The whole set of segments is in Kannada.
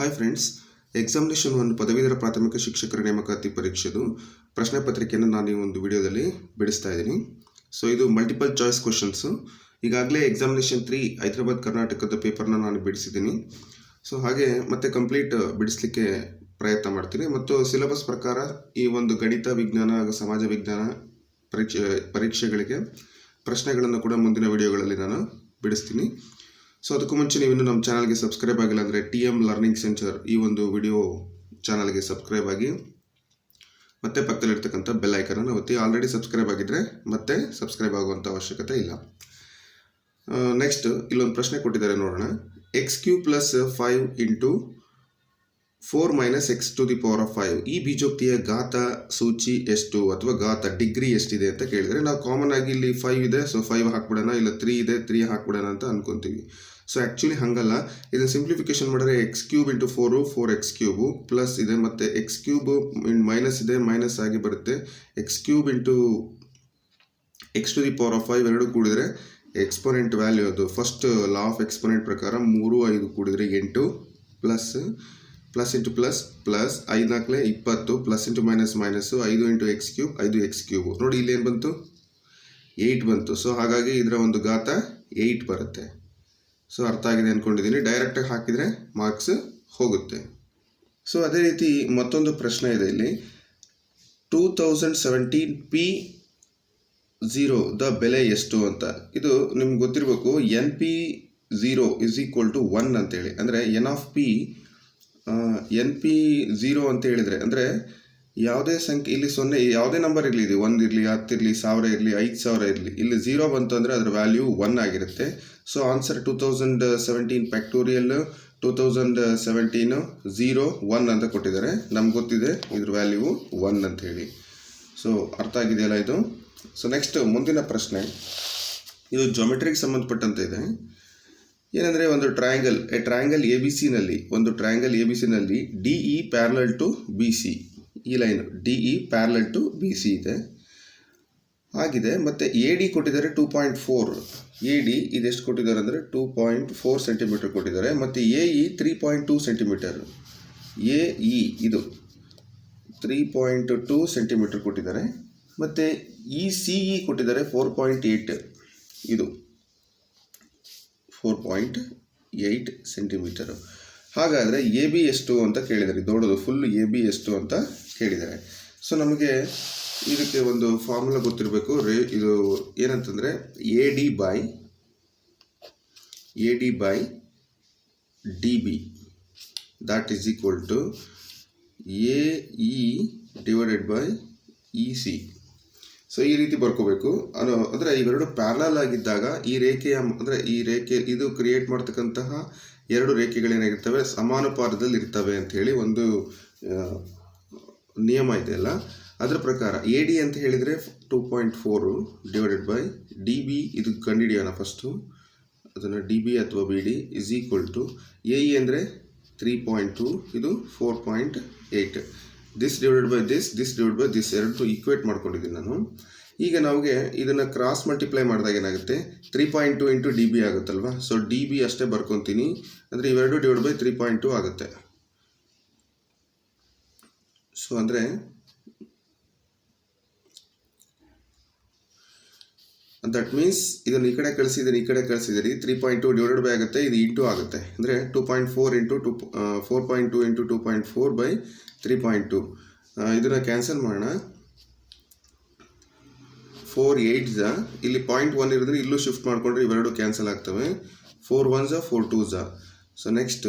ಹಾಯ್ ಫ್ರೆಂಡ್ಸ್ ಎಕ್ಸಾಮಿನೇಷನ್ ಒಂದು ಪದವೀಧರ ಪ್ರಾಥಮಿಕ ಶಿಕ್ಷಕರ ನೇಮಕಾತಿ ಪರೀಕ್ಷೆದು ಪ್ರಶ್ನೆ ಪತ್ರಿಕೆಯನ್ನು ನಾನು ಈ ಒಂದು ವಿಡಿಯೋದಲ್ಲಿ ಬಿಡಿಸ್ತಾ ಇದ್ದೀನಿ. ಸೊ ಇದು ಮಲ್ಟಿಪಲ್ ಚಾಯ್ಸ್ ಕ್ವಶನ್ಸು ಈಗಾಗಲೇ ಎಕ್ಸಾಮಿನೇಷನ್ ತ್ರೀ ಹೈದರಾಬಾದ್, ಕರ್ನಾಟಕದ ಪೇಪರ್ನ ನಾನು ಬಿಡಿಸಿದ್ದೀನಿ. ಸೊ ಹಾಗೆ ಮತ್ತೆ ಕಂಪ್ಲೀಟ್ ಬಿಡಿಸ್ಲಿಕ್ಕೆ ಪ್ರಯತ್ನ ಮಾಡ್ತೀನಿ. ಮತ್ತು ಸಿಲೆಬಸ್ ಪ್ರಕಾರ ಈ ಒಂದು ಗಣಿತ ವಿಜ್ಞಾನ ಹಾಗೂ ಸಮಾಜ ವಿಜ್ಞಾನ ಪರೀಕ್ಷೆ, ಪರೀಕ್ಷೆಗಳಿಗೆ ಪ್ರಶ್ನೆಗಳನ್ನು ಕೂಡ ಮುಂದಿನ ವಿಡಿಯೋಗಳಲ್ಲಿ ನಾನು ಬಿಡಿಸ್ತೀನಿ. ಸೊ ಅದಕ್ಕೂ ಮುಂಚೆ ನೀವು ಇನ್ನೂ ನಮ್ಮ ಚಾನಲ್ಗೆ ಸಬ್ಸ್ಕ್ರೈಬ್ ಆಗಿಲ್ಲ ಅಂದರೆ ಟಿ ಎಂ ಲರ್ನಿಂಗ್ ಸೆಂಟರ್ ಈ ಒಂದು ವಿಡಿಯೋ ಚಾನಲ್ಗೆ ಸಬ್ಸ್ಕ್ರೈಬ್ ಆಗಿ, ಮತ್ತೆ ಪಕ್ಕದಲ್ಲಿರ್ತಕ್ಕಂಥ ಬೆಲ್ ಐಕನನ್ನು ಒತ್ತಿ. ಆಲ್ರೆಡಿ ಸಬ್ಸ್ಕ್ರೈಬ್ ಆಗಿದ್ದರೆ ಮತ್ತೆ ಸಬ್ಸ್ಕ್ರೈಬ್ ಆಗುವಂಥ ಅವಶ್ಯಕತೆ ಇಲ್ಲ. ನೆಕ್ಸ್ಟ್ ಇಲ್ಲೊಂದು ಪ್ರಶ್ನೆ ಕೊಟ್ಟಿದ್ದಾರೆ ನೋಡೋಣ. X cube plus five into four minus x to the power of five ಈ ಬೀಜೋಕ್ತಿಯ ಘಾತ ಸೂಚಿ ಎಷ್ಟು ಅಥವಾ ಘಾತ ಡಿಗ್ರಿ ಎಷ್ಟಿದೆ ಅಂತ ಕೇಳಿದರೆ ನಾವು ಕಾಮನ್ ಆಗಿ ಇಲ್ಲಿ ಫೈವ್ ಇದೆ ಸೊ ಫೈವ್ ಹಾಕ್ಬಿಡೋಣ, ಇಲ್ಲ ತ್ರೀ ಇದೆ ತ್ರೀ ಹಾಕ್ಬಿಡೋಣ ಅಂತ ಅನ್ಕೊಂತೀವಿ. ಸೊ ಆ್ಯಕ್ಚುಲಿ ಹಾಗಲ್ಲ. ಇದನ್ನು ಸಿಂಪ್ಲಿಫಿಕೇಶನ್ ಮಾಡಿದ್ರೆ x cube into four four x cube plus ಇದೆ ಮತ್ತು ಎಕ್ಸ್ ಕ್ಯೂಬ್ ಮೈನಸ್ ಇದೆ ಮೈನಸ್ ಆಗಿ ಬರುತ್ತೆ. X cube into x to the power of five ಎರಡು ಕೂಡಿದರೆ ಎಕ್ಸ್ಪೊನೆಂಟ್ ವ್ಯಾಲ್ಯೂ ಅದು. ಫಸ್ಟ್ ಲಾ ಆಫ್ ಎಕ್ಸ್ಪೊನೆಂಟ್ ಪ್ರಕಾರ ಮೂರು ಐದು ಕೂಡಿದರೆ ಎಂಟು plus plus into plus plus ಐದು ನಾಲ್ಕಲೆ ಇಪ್ಪತ್ತು ಪ್ಲಸ್ ಇಂಟು ಮೈನಸ್ ಮೈನಸ್ಸು ಐದು ಇಂಟು ಎಕ್ಸ್ ಕ್ಯೂಬ್ ಐದು ಎಕ್ಸ್ ಕ್ಯೂಬು ನೋಡಿ ಇಲ್ಲಿ ಏನು ಬಂತು? ಏಯ್ಟ್ ಬಂತು. ಸೊ ಹಾಗಾಗಿ ಇದರ ಒಂದು ಘಾತ ಏಯ್ಟ್ ಬರುತ್ತೆ. ಸೊ ಅರ್ಥ ಆಗಿದೆ ಅಂದ್ಕೊಂಡಿದ್ದೀನಿ ಡೈರೆಕ್ಟಾಗಿ ಹಾಕಿದರೆ ಮಾರ್ಕ್ಸ್ ಹೋಗುತ್ತೆ. ಸೊ ಅದೇ ರೀತಿ ಮತ್ತೊಂದು ಪ್ರಶ್ನೆ ಇದೆ ಇಲ್ಲಿ. Two thousand seventeen P zero the ಬೆಲೆ ಎಷ್ಟು ಅಂತ. ಇದು ನಿಮ್ಗೆ ಗೊತ್ತಿರಬೇಕು N P zero is equal to one ಅಂತೇಳಿ. ಅಂದರೆ N of P N P zero ಅಂತ ಹೇಳಿದರೆ, ಅಂದರೆ ಯಾವುದೇ ಸಂಖ್ಯೆ, ಇಲ್ಲಿ ಸೊನ್ನೆ, ಯಾವುದೇ ನಂಬರ್ ಇರಲಿ, ಇದು ಒಂದು ಇರಲಿ, ಹತ್ತು ಇರಲಿ, ಸಾವಿರ ಇರಲಿ, ಐದು ಸಾವಿರ ಇರಲಿ, ಇಲ್ಲಿ ಝೀರೋ ಬಂತು ಅಂದರೆ ಅದರ ವ್ಯಾಲ್ಯೂ ಒನ್ ಆಗಿರುತ್ತೆ. So answer two thousand seventeen factorial two thousand seventeen zero one ಅಂತ ಕೊಟ್ಟಿದ್ದಾರೆ. ನಮ್ಗೆ ಗೊತ್ತಿದೆ, ಇದ್ರ ವ್ಯಾಲ್ಯೂ ಒನ್ ಅಂತ ಹೇಳಿ. ಸೊ ಅರ್ಥ ಆಗಿದೆಯಲ್ಲ ಇದು? ಸೊ ನೆಕ್ಸ್ಟ್ ಮುಂದಿನ ಪ್ರಶ್ನೆ, ಇದು ಜೊಮೆಟ್ರಿಗೆ ಸಂಬಂಧಪಟ್ಟಂತೆ ಇದೆ. ಏನಂದರೆ ಒಂದು triangle A triangle A B ಸಿನಲ್ಲಿ ಒಂದು triangle A B ಸಿನಲ್ಲಿ D E parallel to B C ಈ line D E parallel to B C ಇದೆ. ಆಗಿದೆ, ಮತ್ತು ಎ ಡಿ ಕೊಟ್ಟಿದ್ದಾರೆ two point four A D ಇದೆಷ್ಟು ಕೊಟ್ಟಿದ್ದಾರೆ ಅಂದರೆ ಟೂ ಪಾಯಿಂಟ್ ಫೋರ್ ಸೆಂಟಿಮೀಟರ್ ಕೊಟ್ಟಿದ್ದಾರೆ, ಮತ್ತು A E three point two centimetre A E ಇದು ತ್ರೀ ಪಾಯಿಂಟ್ ಟೂ ಸೆಂಟಿಮೀಟರ್ ಕೊಟ್ಟಿದ್ದಾರೆ, ಮತ್ತು ಇ ಸಿ ಇ ಕೊಟ್ಟಿದ್ದಾರೆ ಫೋರ್ ಪಾಯಿಂಟ್ ಏಯ್ಟ್ ಇದು ಫೋರ್ ಪಾಯಿಂಟ್ ಏಯ್ಟ್ ಸೆಂಟಿಮೀಟರು ಹಾಗಾದರೆ ಎ ಬಿ ಎಷ್ಟು ಅಂತ ಕೇಳಿದ್ದಾರೆ. ದೊಡ್ಡದು ಫುಲ್ ಎ ಬಿ ಎಷ್ಟು ಅಂತ ಕೇಳಿದ್ದಾರೆ. ಸೊ ನಮಗೆ ಇದಕ್ಕೆ ಒಂದು ಫಾರ್ಮುಲಾ ಗೊತ್ತಿರಬೇಕು. ರೇ, ಇದು ಏನಂತಂದರೆ A D by A D by D B that is equal to A E divided by E C so ಈ ರೀತಿ ಬರ್ಕೋಬೇಕು. ಅನ್ನೋ ಅಂದರೆ ಇವೆರಡು ಪ್ಯಾರಲಲ್ ಆಗಿದ್ದಾಗ ಈ ರೇಖೆಯ ಅಂದರೆ ಈ ರೇಖೆ, ಇದು ಕ್ರಿಯೇಟ್ ಮಾಡ್ತಕ್ಕಂತಹ ಎರಡು ರೇಖೆಗಳೇನಾಗಿರ್ತವೆ ಸಮಾನುಪಾತದಲ್ಲಿ ಇರ್ತವೆ ಅಂತ ಹೇಳಿ ಒಂದು ನಿಯಮ ಇದೆ ಅಲ್ಲ? ಅದರ ಪ್ರಕಾರ ಎ ಡಿ ಅಂತ ಹೇಳಿದರೆ two point four divided by D B ಇದು ಕಂಡುಹಿಡಿಯೋಣ ಫಸ್ಟು ಅದನ್ನು ಡಿ ಬಿ ಅಥವಾ B D is equal to A E ಅಂದರೆ ತ್ರೀ ಪಾಯಿಂಟ್ ಟು ಇದು four point eight this divide by this this divide by this ಎರಡು ಈಕ್ವೇಟ್ ಮಾಡ್ಕೊಂಡಿದ್ದೀನಿ ನಾನು. ಈಗ ನಮಗೆ ಇದನ್ನು ಕ್ರಾಸ್ ಮಲ್ಟಿಪ್ಲೈ ಮಾಡಿದಾಗ ಏನಾಗುತ್ತೆ? Three point two into D B ಆಗುತ್ತಲ್ವ? So D B ಅಷ್ಟೇ ಬರ್ಕೊತೀನಿ. ಅಂದರೆ ಇವೆರಡು divide by three point two ಆಗುತ್ತೆ. ಸೊ ಅಂದರೆ ದಟ್ ಮೀನ್ಸ್ ಇದನ್ನು ಈ ಕಡೆ ಕಳಿಸಿದ್ದೀನಿ ಈ ಕಡೆ ಕಳಿಸಿದ್ದೀರಿ three point two divided by ಆಗುತ್ತೆ, ಇದು ಇಂಟು ಆಗುತ್ತೆ. ಅಂದರೆ two point four into two four point two into two point four by three point two ಇದನ್ನು ಕ್ಯಾನ್ಸಲ್ ಮಾಡೋಣ. ಫೋರ್ ಏಯ್ಟ್ ಝಾ ಇಲ್ಲಿ ಪಾಯಿಂಟ್ ಒನ್ ಇರಿದ್ರೆ ಇಲ್ಲೂ ಶಿಫ್ಟ್ ಮಾಡಿಕೊಂಡ್ರೆ ಇವೆರಡು ಕ್ಯಾನ್ಸಲ್ ಆಗ್ತವೆ. ಫೋರ್ ಒನ್ ಝಾ ಫೋರ್ ಟೂ ಝಾ ಸೊ ನೆಕ್ಸ್ಟ್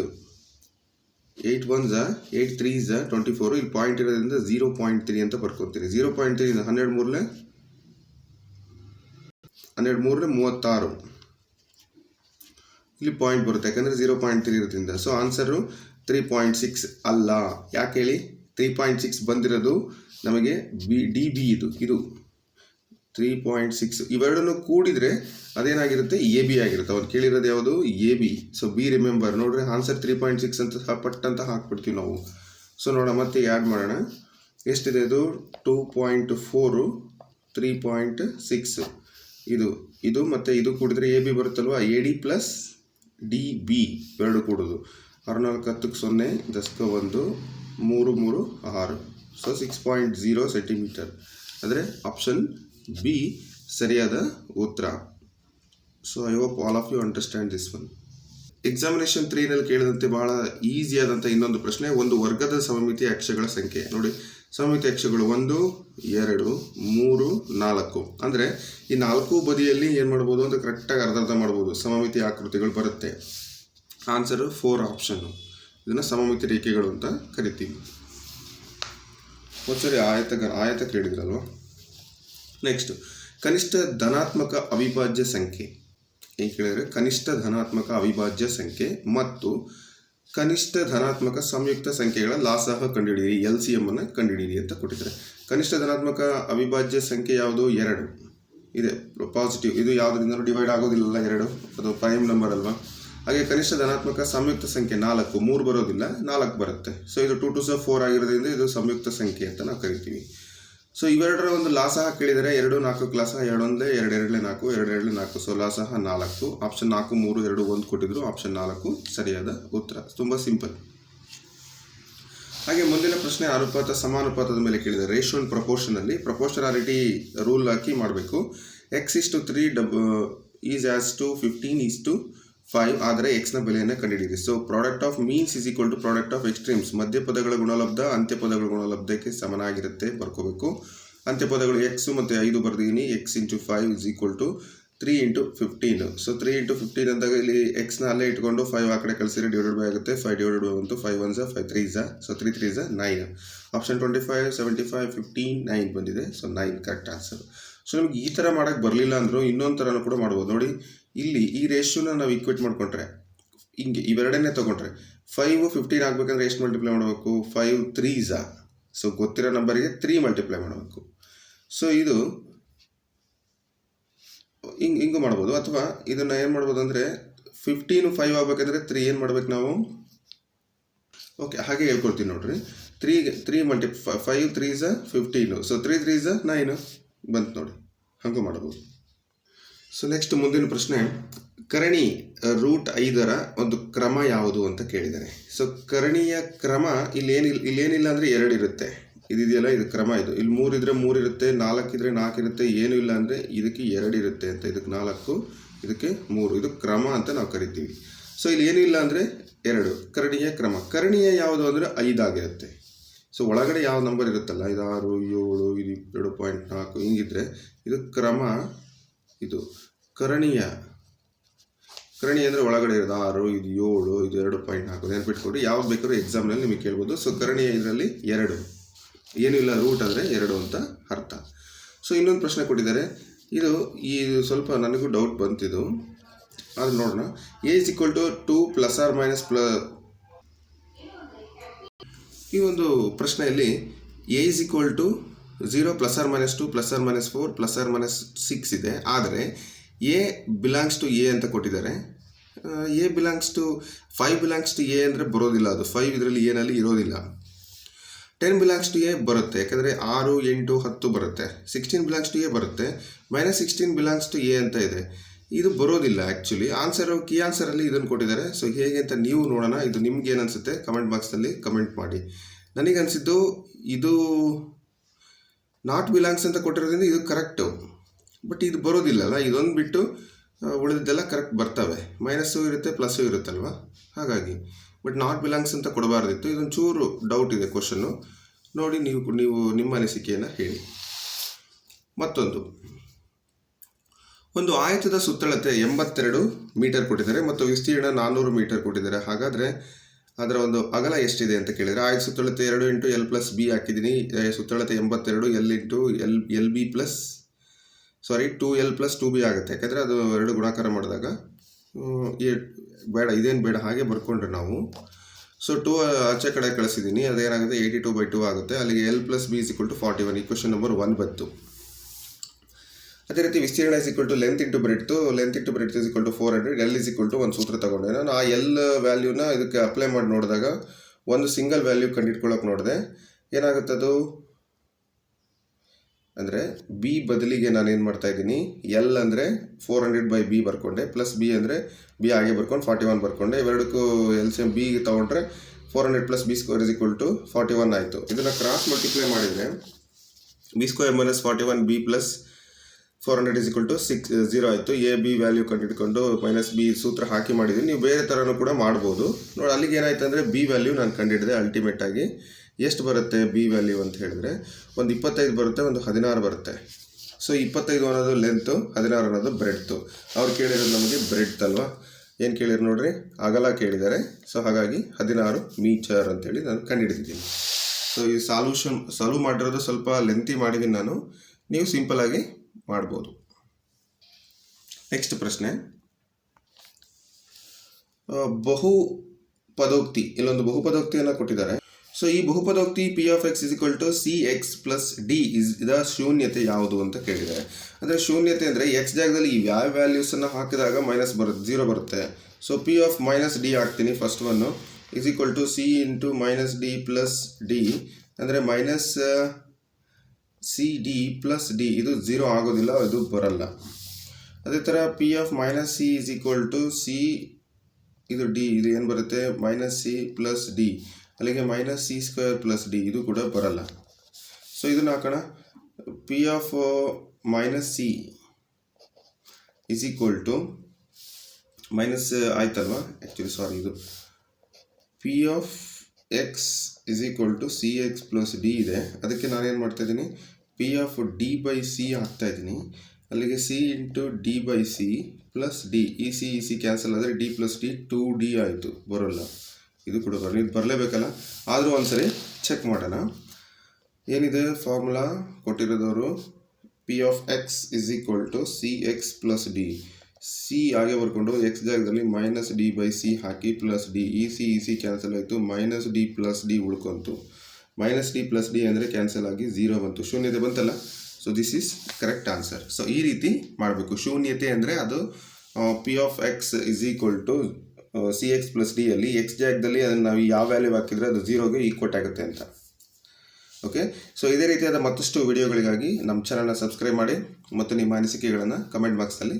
ಏಯ್ಟ್ ಒನ್ ಝ ಏಯ್ಟ್ ತ್ರೀ ಝ ಟ್ವೆಂಟಿ ಫೋರು ಇಲ್ಲಿ ಪಾಯಿಂಟ್ ಇರೋದ್ರಿಂದ ಝೀರೋ ಪಾಯಿಂಟ್ ತ್ರೀ ಅಂತ ಬರ್ಕೊತೀರಿ. ಝೀರೋ ಪಾಯಿಂಟ್ ತ್ರೀ ಹನ್ನೆರಡು ಮೂರಲೆ ಹನ್ನೆರಡು ಮೂರಲೆ ಮೂವತ್ತಾರು. ಇಲ್ಲಿ ಪಾಯಿಂಟ್ ಬರುತ್ತೆ, ಯಾಕಂದರೆ ಜೀರೋ ಪಾಯಿಂಟ್ ತ್ರೀ ಇರೋದ್ರಿಂದ so answer three point six ಅಲ್ಲ. ಯಾಕೆ ಹೇಳಿ? ತ್ರೀ ಪಾಯಿಂಟ್ ಸಿಕ್ಸ್ ಬಂದಿರೋದು ನಮಗೆ ಬಿ ಡಿ ಬಿ ಇದು ಇದು. ತ್ರೀ ಪಾಯಿಂಟ್ ಸಿಕ್ಸ್ ಇವೆರಡನ್ನು ಕೂಡಿದರೆ ಅದೇನಾಗಿರುತ್ತೆ? ಎ ಬಿ ಆಗಿರುತ್ತೆ. ಅವ್ರು ಕೇಳಿರೋದು ಯಾವುದು? A B so B remember ನೋಡ್ರಿ ಆನ್ಸರ್ ತ್ರೀ ಪಾಯಿಂಟ್ ಸಿಕ್ಸ್ ಅಂತ ಪಟ್ ಅಂತ ಹಾಕ್ಬಿಡ್ತೀವಿ ನಾವು. ಸೊ ನೋಡೋಣ, ಮತ್ತೆ ಆ್ಯಡ್ ಮಾಡೋಣ. ಎಷ್ಟಿದೆ ಇದು? Two point four three point six ಇದು ಇದು ಮತ್ತು ಇದು ಕೂಡಿದ್ರೆ A B ಬರುತ್ತಲ್ವ? A D plus D B ಎರಡು ಕೂಡೋದು. ಆರು ನಾಲ್ಕು ಹತ್ತಕ್ಕೆ ಸೊನ್ನೆ, ದಶಕ ಒಂದು, ಮೂರು ಮೂರು ಆರು. So six point zero centimetre ಅಂದರೆ ಆಪ್ಷನ್ ಬಿ ಸರಿಯಾದ ಉತ್ತರ. So I hope all of you understand this one examination ತ್ರೀನಲ್ಲಿ ಕೇಳಿದಂತೆ ಬಹಳ ಈಸಿಯಾದಂಥ ಇನ್ನೊಂದು ಪ್ರಶ್ನೆ, ಒಂದು ವರ್ಗದ ಸಮಮಿತಿ ಅಕ್ಷಗಳ ಸಂಖ್ಯೆ. ನೋಡಿ ಸಮಮಿತಿ ಅಕ್ಷಗಳು ಒಂದು, ಎರಡು, ಮೂರು, ನಾಲ್ಕು. ಅಂದರೆ ಈ ನಾಲ್ಕು ಬದಿಯಲ್ಲಿ ಏನು ಮಾಡ್ಬೋದು ಅಂತ ಕರೆಕ್ಟಾಗಿ ಅರ್ಧ ಅರ್ಧ ಮಾಡ್ಬೋದು. ಸಮಮಿತಿ ಆಕೃತಿಗಳು ಬರುತ್ತೆ. ಆನ್ಸರು ಫೋರ್ ಆಪ್ಷನ್ನು ಇದನ್ನು ಸಮಮಿತಿ ರೇಖೆಗಳು ಅಂತ ಕರಿತೀವಿ. ಒಂದ್ಸರಿ ಆಯತ ಆಯತ ಕೇಳಿದ್ರಲ್ವ? ನೆಕ್ಸ್ಟ್ ಕನಿಷ್ಠ ಧನಾತ್ಮಕ ಅವಿಭಾಜ್ಯ ಸಂಖ್ಯೆ. ಏನು ಕೇಳಿದರೆ ಕನಿಷ್ಠ ಧನಾತ್ಮಕ ಅವಿಭಾಜ್ಯ ಸಂಖ್ಯೆ ಮತ್ತು ಕನಿಷ್ಠ ಧನಾತ್ಮಕ ಸಂಯುಕ್ತ ಸಂಖ್ಯೆಗಳ ಲಾಸಹ ಕಂಡುಹಿಡಿಯಿರಿ, ಎಲ್ ಸಿ ಎಂ ಅನ್ನು ಕಂಡುಹಿಡಿಯಿರಿ ಅಂತ ಕೊಟ್ಟಿದ್ದಾರೆ. ಕನಿಷ್ಠ ಧನಾತ್ಮಕ ಅವಿಭಾಜ್ಯ ಸಂಖ್ಯೆ ಯಾವುದು? ಎರಡು. ಇದೆ. ಪಾಸಿಟಿವ್ ಇದು ಯಾವುದರಿಂದಲೂ ಡಿವೈಡ್ ಆಗೋದಿಲ್ಲ ಎರಡು. ಅದು ಪ್ರೈಮ್ ನಂಬರ್ ಅಲ್ವಾ? ಹಾಗೆ ಕನಿಷ್ಠ ಧನಾತ್ಮಕ ಸಂಯುಕ್ತ ಸಂಖ್ಯೆ ನಾಲ್ಕು, ಮೂರು ಬರೋದಿಲ್ಲ, ನಾಲ್ಕು ಬರುತ್ತೆ. ಸೊ ಇದು ಟು ಟು ಸ ಫೋರ್ ಆಗಿರೋದ್ರಿಂದ ಇದು ಸಂಯುಕ್ತ ಸಂಖ್ಯೆ ಅಂತ ನಾವು ಕರಿತೀವಿ. ಸೊ ಇವೆರಡರ ಒಂದು ಲಾಸಹ ಕೇಳಿದರೆ ಎರಡು, ನಾಲ್ಕು ಕ್ಲಾಸ ಎರಡೊಂದೇ ಎರಡು ನಾಲ್ಕು ಎರಡು ನಾಲ್ಕು. ಸೊ ಲಾಸಹ ನಾಲ್ಕು. ಆಪ್ಷನ್ ನಾಲ್ಕು, ಮೂರು, ಎರಡು, ಒಂದು ಕೊಟ್ಟಿದ್ರು ಆಪ್ಷನ್ ನಾಲ್ಕು ಸರಿಯಾದ ಉತ್ತರ. ತುಂಬ ಸಿಂಪಲ್ ಹಾಗೆ ಮುಂದಿನ ಪ್ರಶ್ನೆ ಅನುಪಾತ, ಸಮಾನುಪಾತದ ಮೇಲೆ ಕೇಳಿದೆ ರೇಷೋ ಅಂಡ್ ಪ್ರಪೋರ್ಷನಲ್ಲಿ ಪ್ರಪೋರ್ಷನಾಲಿಟಿ ರೂಲ್ ಹಾಕಿ ಮಾಡಬೇಕು. X is to three dub is as to fifteen is to five ಆದರೆ ಎಕ್ಸ್ನ ಬೆಲೆಯನ್ನು ಕಂಡುಹಿಡಿಯಿರಿ. So product of means is equal to product of extremes ಮಧ್ಯಪದಗಳ ಗುಣಲಬ್ಧ ಅಂತ್ಯಪದಗಳ ಗುಣಲಬ್ಧಕ್ಕೆ ಸಮನಾಗಿರುತ್ತೆ, ಬರ್ಕೋಬೇಕು. ಅಂತ್ಯಪದಗಳು ಎಕ್ಸು ಮತ್ತು ಐದು ಬರೆದಿದ್ದೀನಿ. X into five is equal to three into fifteen so three into fifteen ಅಂದಾಗ ಇಲ್ಲಿ ಎಕ್ಸ್ನ ಅಲ್ಲೇ ಇಟ್ಕೊಂಡು ಫೈವ್ ಆ ಕಡೆ ಕಳಿಸಿದ್ರೆ ಡಿವೈಡೆಡ್ ಬೈ ಆಗುತ್ತೆ. ಫೈವ್ ಡಿವೈಡೆಡ್ ಬೈ ಬಂತು ಫೈವ್ ಒನ್ ಫೈವ್ ತ್ರೀ ಝ so three three ಝ nine option twenty five seventy five fifteen nine ಬಂದಿದೆ. So nine correct answer so ನಿಮ್ಗೆ ಈ ಥರ ಮಾಡೋಕ್ಕೆ ಬರಲಿಲ್ಲ ಅಂದರೂ ಇನ್ನೊಂದು ಥರನೂ ಕೂಡ ಮಾಡ್ಬೋದು. ನೋಡಿ ಇಲ್ಲಿ ಈ ರೇಷ್ಯೂನ ನಾವು ಈಕ್ವೇಟ್ ಮಾಡ್ಕೊಂಡ್ರೆ, ಹಿಂಗೆ ಇವೆರಡನ್ನೇ ತೊಗೊಂಡ್ರೆ ಫೈವ್ ಫಿಫ್ಟೀನ್ ಆಗಬೇಕಂದ್ರೆ ಎಷ್ಟು ಮಲ್ಟಿಪ್ಲೈ ಮಾಡಬೇಕು? ಫೈವ್ ತ್ರೀಸಾ ಸೊ. ಗೊತ್ತಿರೋ ನಂಬರಿಗೆ ತ್ರೀ ಮಲ್ಟಿಪ್ಲೈ ಮಾಡಬೇಕು. ಸೊ ಇದು ಹಿಂಗೆ, ಹಿಂಗೂ ಮಾಡ್ಬೋದು. ಅಥವಾ ಇದನ್ನು ಏನು ಮಾಡ್ಬೋದು ಅಂದರೆ ಫಿಫ್ಟೀನು ಫೈವ್ ಆಗಬೇಕಂದ್ರೆ ತ್ರೀ ಏನು ಮಾಡ್ಬೇಕು ನಾವು? ಓಕೆ ಹಾಗೆ ಹೇಳ್ಕೊಡ್ತೀನಿ ನೋಡ್ರಿ. ತ್ರೀಗೆ ತ್ರೀ ಮಲ್ಟಿ ಫೈವ್ ತ್ರೀ ಝ ಫಿಫ್ಟೀನು ಸೊ ತ್ರೀ ತ್ರೀ ಝ ನೈನು ಬಂತು ನೋಡಿ. ಹಂಗೂ ಮಾಡ್ಬೋದು. ಸೊ ನೆಕ್ಸ್ಟ್ ಮುಂದಿನ ಪ್ರಶ್ನೆ, ಕರಣಿ ರೂಟ್ ಐದರ ಒಂದು ಕ್ರಮ ಯಾವುದು ಅಂತ ಕೇಳಿದ್ದಾರೆ. ಸೊ ಕರಣಿಯ ಕ್ರಮ ಇಲ್ಲೇನಿಲ್ಲ ಇಲ್ಲೇನಿಲ್ಲ ಅಂದರೆ ಎರಡು ಇರುತ್ತೆ. ಇದಿದೆಯಲ್ಲ, ಇದು ಕ್ರಮ ಇದು. ಇಲ್ಲಿ ಮೂರಿದ್ರೆ ಮೂರಿರುತ್ತೆ ಮೂರು ಇರುತ್ತೆ, ನಾಲ್ಕು ಇದ್ರೆ ನಾಲ್ಕು ಇರುತ್ತೆ, ಏನೂ ಇಲ್ಲ ಅಂದರೆ ಇದಕ್ಕೆ ಎರಡು ಇರುತ್ತೆ ಅಂತ. ಇದಕ್ಕೆ ನಾಲ್ಕು, ಇದಕ್ಕೆ ಮೂರು. ಇದು ಕ್ರಮ ಅಂತ ನಾವು ಕರಿತೀವಿ. ಸೊ ಇಲ್ಲಿ ಏನೂ ಇಲ್ಲ ಅಂದರೆ ಎರಡು. ಕರಣಿಯ ಕ್ರಮ. ಕರಣಿಯ ಯಾವುದು ಅಂದರೆ ಐದಾಗಿರುತ್ತೆ. ಸೊ ಒಳಗಡೆ ಯಾವ ನಂಬರ್ ಇರುತ್ತಲ್ಲ ಇದು ಆರು ಏಳು, ಇದು ಎರಡು ಪಾಯಿಂಟ್ ನಾಲ್ಕು, ಹಿಂಗಿದ್ರೆ ಇದು ಕ್ರಮ ಇದು ಕರಣೀಯ ಕರಣಿ ಅಂದರೆ ಒಳಗಡೆ ಇರೋದು ಆರು, ಇದು ಏಳು, ಇದು ಎರಡು ಪಾಯಿಂಟ್ ನಾಲ್ಕು. ನೆನಪಿಟ್ಕೊಂಡು ಯಾವಾಗ ಬೇಕಾದ್ರೂ ಎಕ್ಸಾಮ್ನಲ್ಲಿ ನಿಮಗೆ ಕೇಳ್ಬೋದು. ಸೊ ಕರಣೀಯ ಇದರಲ್ಲಿ ಎರಡು. ಏನಿಲ್ಲ ರೂಟ್ ಅಂದರೆ ಎರಡು ಅಂತ ಅರ್ಥ. ಸೊ ಇನ್ನೊಂದು ಪ್ರಶ್ನೆ ಕೊಟ್ಟಿದ್ದಾರೆ. ಇದು, ಈ ಸ್ವಲ್ಪ ನನಗೂ ಡೌಟ್ ಬಂತಿದ್ದು ಅದು ನೋಡೋಣ. A is equal to two plus R minus ಪ್ಲ ಈ ಒಂದು ಪ್ರಶ್ನೆಯಲ್ಲಿ A is equal to zero plus R minus two plus R minus four plus R minus six ಇದೆ. ಆದರೆ ಎ ಬಿಲಾಂಗ್ಸ್ ಟು ಎ ಅಂತ ಕೊಟ್ಟಿದ್ದಾರೆ. A belongs to five belongs to A ಅಂದರೆ ಬರೋದಿಲ್ಲ ಅದು. ಫೈವ್ ಇದರಲ್ಲಿ ಏನಲ್ಲಿ ಇರೋದಿಲ್ಲ. ಟೆನ್ ಬಿಲಾಂಗ್ಸ್ ಟು ಎ ಬರುತ್ತೆ. ಯಾಕಂದರೆ ಆರು, ಎಂಟು, ಹತ್ತು ಬರುತ್ತೆ. ಸಿಕ್ಸ್ಟೀನ್ ಬಿಲಾಂಗ್ಸ್ ಟು ಎ ಬರುತ್ತೆ. Minus sixteen belongs to A ಅಂತ ಇದೆ. ಇದು ಬರೋದಿಲ್ಲ ಆ್ಯಕ್ಚುಲಿ ಆನ್ಸರು ಕೀ ಆನ್ಸರಲ್ಲಿ ಇದನ್ನು ಕೊಟ್ಟಿದ್ದಾರೆ. ಸೊ ಹೇಗೆ ಅಂತ ನೀವು ನೋಡೋಣ. ಇದು ನಿಮ್ಗೆ ಏನು ಅನಿಸುತ್ತೆ? ಕಮೆಂಟ್ ಬಾಕ್ಸಲ್ಲಿ ಕಮೆಂಟ್ ಮಾಡಿ. ನನಗನ್ಸಿದ್ದು ಇದು ನಾಟ್ ಬಿಲಾಂಗ್ಸ್ ಅಂತ ಕೊಟ್ಟಿರೋದ್ರಿಂದ ಇದು ಕರೆಕ್ಟು ಬಟ್ ಇದು ಬರೋದಿಲ್ಲಲ್ಲ, ಇದೊಂದು ಬಿಟ್ಟು ಉಳಿದಿದ್ದೆಲ್ಲ ಕರೆಕ್ಟ್ ಬರ್ತವೆ. ಮೈನಸ್ಸು ಇರುತ್ತೆ ಪ್ಲಸ್ಸು ಇರುತ್ತಲ್ವ? ಹಾಗಾಗಿ. ಬಟ್ ನಾಟ್ ಬಿಲಾಂಗ್ಸ್ ಅಂತ ಕೊಡಬಾರ್ದಿತ್ತು. ಇದೊಂದು ಚೂರು ಡೌಟ್ ಇದೆ ಕ್ವಶನ್ನು ನೋಡಿ ನೀವು ನೀವು ನಿಮ್ಮ ಅನಿಸಿಕೆಯನ್ನು ಹೇಳಿ. ಮತ್ತೊಂದು. ಒಂದು ಆಯತದ ಸುತ್ತಳತೆ ಎಂಬತ್ತೆರಡು ಮೀಟರ್ ಕೊಟ್ಟಿದ್ದಾರೆ ಮತ್ತು ವಿಸ್ತೀರ್ಣ ನಾನ್ನೂರು ಮೀಟರ್ ಕೊಟ್ಟಿದ್ದಾರೆ. ಹಾಗಾದರೆ ಅದರ ಒಂದು ಅಗಲ ಎಷ್ಟಿದೆ ಅಂತ ಕೇಳಿದರೆ, ಆಯ್ತು ಸುತ್ತಳತೆ ಎರಡು ಇಂಟು ಎಲ್ ಪ್ಲಸ್ ಬಿ ಹಾಕಿದ್ದೀನಿ. ಸುತ್ತಳತೆ ಎಂಬತ್ತೆರಡು, L into L L B plus, sorry, two L plus two B ಆಗುತ್ತೆ. ಯಾಕಂದರೆ ಅದು ಎರಡು ಗುಣಾಕಾರ ಮಾಡಿದಾಗ ಬೇಡ, ಇದೇನು ಬೇಡ, ಹಾಗೆ ಬರ್ಕೊಂಡ್ರೆ ನಾವು. ಸೊ ಟೂ ಆಚೆ ಕಡೆ ಕಳಿಸಿದ್ದೀನಿ. ಅದೇನಾಗುತ್ತೆ, ಏಯ್ಟಿ ಟು ಬೈ ಟೂ ಆಗುತ್ತೆ. ಅಲ್ಲಿಗೆ L plus B is equal to forty one. ಈ ನಂಬರ್ ಒನ್ ಬಂತು. ಅದೇ ರೀತಿ ವಿಸ್ತೀರ್ಣ is equal to length into breadth length into breadth is equal to four hundred L is equal to ಒಂದು ಸೂತ್ರ ತಗೊಂಡೆ. ನಾನು ಆ ಎಲ್ ವ್ಯಾಲ್ಯೂನ ಇದಕ್ಕೆ ಅಪ್ಲೈ ಮಾಡಿ ನೋಡಿದಾಗ ಒಂದು ಸಿಂಗಲ್ ವ್ಯಾಲ್ಯೂ ಕಂಡಿಟ್ಕೊಳ್ಳೋಕೆ ನೋಡಿದೆ. ಏನಾಗುತ್ತೆ ಅದು? ಅಂದರೆ ಬಿ ಬದಲಿಗೆ ನಾನು ಏನು ಮಾಡ್ತಾ ಇದ್ದೀನಿ? ಎಲ್ ಅಂದರೆ ಫೋರ್ ಹಂಡ್ರೆಡ್ ಬೈ ಬಿ ಬರ್ಕೊಂಡೆ ಪ್ಲಸ್ ಬಿ ಅಂದರೆ ಬಿ ಹಾಗೆ ಬರ್ಕೊಂಡು ಫಾರ್ಟಿ ಒನ್ ಬರ್ಕೊಂಡೆ. ಇವೆರಡಕ್ಕೂ ಎಲ್ ಸಿ ಬಿ ತೊಗೊಂಡ್ರೆ four hundred plus B square is equal to forty one ಆಯಿತು. ಇದನ್ನು ಕ್ರಾಸ್ ಮಲ್ಟಿಪ್ಲೈ ಮಾಡಿದರೆ B square minus forty one B plus four hundred is equal to six zero ಆಯಿತು. ಎ ಬಿ ವ್ಯಾಲ್ಯೂ ಕಂಡುಹಿಡ್ಕೊಂಡು ಮೈನಸ್ ಬಿ ಸೂತ್ರ ಹಾಕಿ ಮಾಡಿದ್ದೀನಿ ನೀವು ಬೇರೆ ಥರನೂ ಕೂಡ ಮಾಡ್ಬೋದು. ನೋಡಿ ಅಲ್ಲಿಗೆ ಏನಾಯ್ತು ಅಂದರೆ ಬಿ ವ್ಯಾಲ್ಯೂ ನಾನು ಕಂಡುಹಿಡಿದೆ ಅಲ್ಟಿಮೇಟ್ ಆಗಿ. ಎಷ್ಟು ಬರುತ್ತೆ ಬಿ ವ್ಯಾಲ್ಯೂ ಅಂತ ಹೇಳಿದ್ರೆ? ಒಂದು ಇಪ್ಪತ್ತೈದು ಬರುತ್ತೆ, ಒಂದು ಹದಿನಾರು ಬರುತ್ತೆ. ಸೊ ಇಪ್ಪತ್ತೈದು ಅನ್ನೋದು ಲೆಂತು ಹದಿನಾರು ಅನ್ನೋದು ಬ್ರೆಡ್ತು ಅವ್ರು ಕೇಳಿರೋದು ನಮಗೆ ಬ್ರೆಡ್ ಅಲ್ವಾ? ಏನು ಕೇಳಿದ್ರು ನೋಡ್ರಿ? ಅಗಲ ಕೇಳಿದ್ದಾರೆ. ಸೊ ಹಾಗಾಗಿ ಹದಿನಾರು ಮೀಚರ್ ಅಂತೇಳಿ ನಾನು ಕಂಡುಹಿಡಿದಿದ್ದೀನಿ. ಸೊ ಈ ಸಾಲ್ಯೂಷನ್ ಸಾಲ್ವ್ ಮಾಡಿರೋದು ಸ್ವಲ್ಪ ಲೆಂತಿ ಮಾಡಿದ್ದೀನಿ ನಾನು. ನೀವು ಸಿಂಪಲ್ ಆಗಿ ಮಾಡ್ಬೋದು. ನೆಕ್ಸ್ಟ್ ಪ್ರಶ್ನೆ. ಬಹು ಪದೋಕ್ತಿ, ಇಲ್ಲೊಂದು ಬಹುಪದೋಕ್ತಿಯನ್ನು ಕೊಟ್ಟಿದ್ದಾರೆ. ಸೊ ಈ ಬಹುಪದೋಕ್ತಿ P of X is equal to C X plus D is ಇದ ಶೂನ್ಯತೆ ಯಾವುದು ಅಂತ ಕೇಳಿದ್ದಾರೆ. ಅಂದರೆ ಶೂನ್ಯತೆ ಅಂದರೆ ಎಕ್ಸ್ ಜಾಗದಲ್ಲಿ ಯಾವ ವ್ಯಾಲ್ಯೂಸನ್ನು ಹಾಕಿದಾಗ ಮೈನಸ್ ಬರುತ್ತೆ ಜೀರೋ ಬರುತ್ತೆ. So P of minus D ಹಾಕ್ತೀನಿ first one is equal to C into minus D plus D ಅಂದರೆ minus C D plus D ಇದು ಝೀರೋ ಆಗೋದಿಲ್ಲ, ಇದು ಬರಲ್ಲ. ಅದೇ ಥರ P of minus C is equal to C ಇದು ಡಿ ಇದು ಏನು ಬರುತ್ತೆ? ಮೈನಸ್ ಸಿ ಪ್ಲಸ್ ಡಿ ಅಲ್ಲಿಗೆ minus C square plus D ಇದು ಕೂಡ ಬರಲ್ಲ. ಸೊ ಇದನ್ನು ಹಾಕೋಣ. P of minus C is equal to minus ಆಯ್ತಲ್ವಾ? ಆ್ಯಕ್ಚುಲಿ ಸಾರಿ ಇದು P of X is equal to C X plus D ಇದೆ. ಅದಕ್ಕೆ ನಾನೇನು ಮಾಡ್ತಾ ಇದ್ದೀನಿ? P of D by C ಹಾಕ್ತಾ ಇದ್ದೀನಿ. ಅಲ್ಲಿಗೆ C into D by C plus D E C E C cancel ಆದರೆ D plus D two D ಆಯಿತು. ಬರೋಲ್ಲ. ಇದು ಕೂಡ ಬರಲ್ಲ ಇದು ಬರಲೇಬೇಕಲ್ಲ? ಆದರೂ ಒಂದ್ಸರಿ ಚೆಕ್ ಮಾಡೋಣ. ಏನಿದೆ formula ಕೊಟ್ಟಿರೋದವರು P of X is equal to C X plus D C ಹಾಗೆ ಬರ್ಕೊಂಡು ಎಕ್ಸ್ ಜಾಗದಲ್ಲಿ ಮೈನಸ್ ಡಿ ಬೈ ಸಿ ಹಾಕಿ plus D E C E C cancel ಆಯಿತು. ಮೈನಸ್ ಡಿ ಪ್ಲಸ್ ಡಿ ಉಳ್ಕೊಂತು. ಮೈನಸ್ ಡಿ ಪ್ಲಸ್ ಡಿ ಅಂದರೆ ಕ್ಯಾನ್ಸಲ್ ಆಗಿ ಝೀರೋ ಬಂತು. ಶೂನ್ಯತೆ ಬಂತಲ್ಲ? So this is correct answer so ಈ ರೀತಿ ಮಾಡಬೇಕು. ಶೂನ್ಯತೆ ಅಂದರೆ ಅದು P of X is equal to C X plus D ಅಲ್ಲಿ ಎಕ್ಸ್ ಜಾಗದಲ್ಲಿ ಅದನ್ನು ನಾವು ಯಾವ ವ್ಯಾಲ್ಯೂ ಹಾಕಿದರೆ ಅದು ಝೀರೋಗೆ ಈಕ್ವಟ್ ಆಗುತ್ತೆ ಅಂತ. ಓಕೆ ಸೊ ಇದೇ ರೀತಿಯಾದ ಮತ್ತಷ್ಟು ವಿಡಿಯೋಗಳಿಗಾಗಿ ನಮ್ಮ ಚಾನಲ್ನ ಸಬ್ಸ್ಕ್ರೈಬ್ ಮಾಡಿ ಮತ್ತು ನಿಮ್ಮ ಅನಿಸಿಕೆಗಳನ್ನು ಕಮೆಂಟ್ ಬಾಕ್ಸಲ್ಲಿ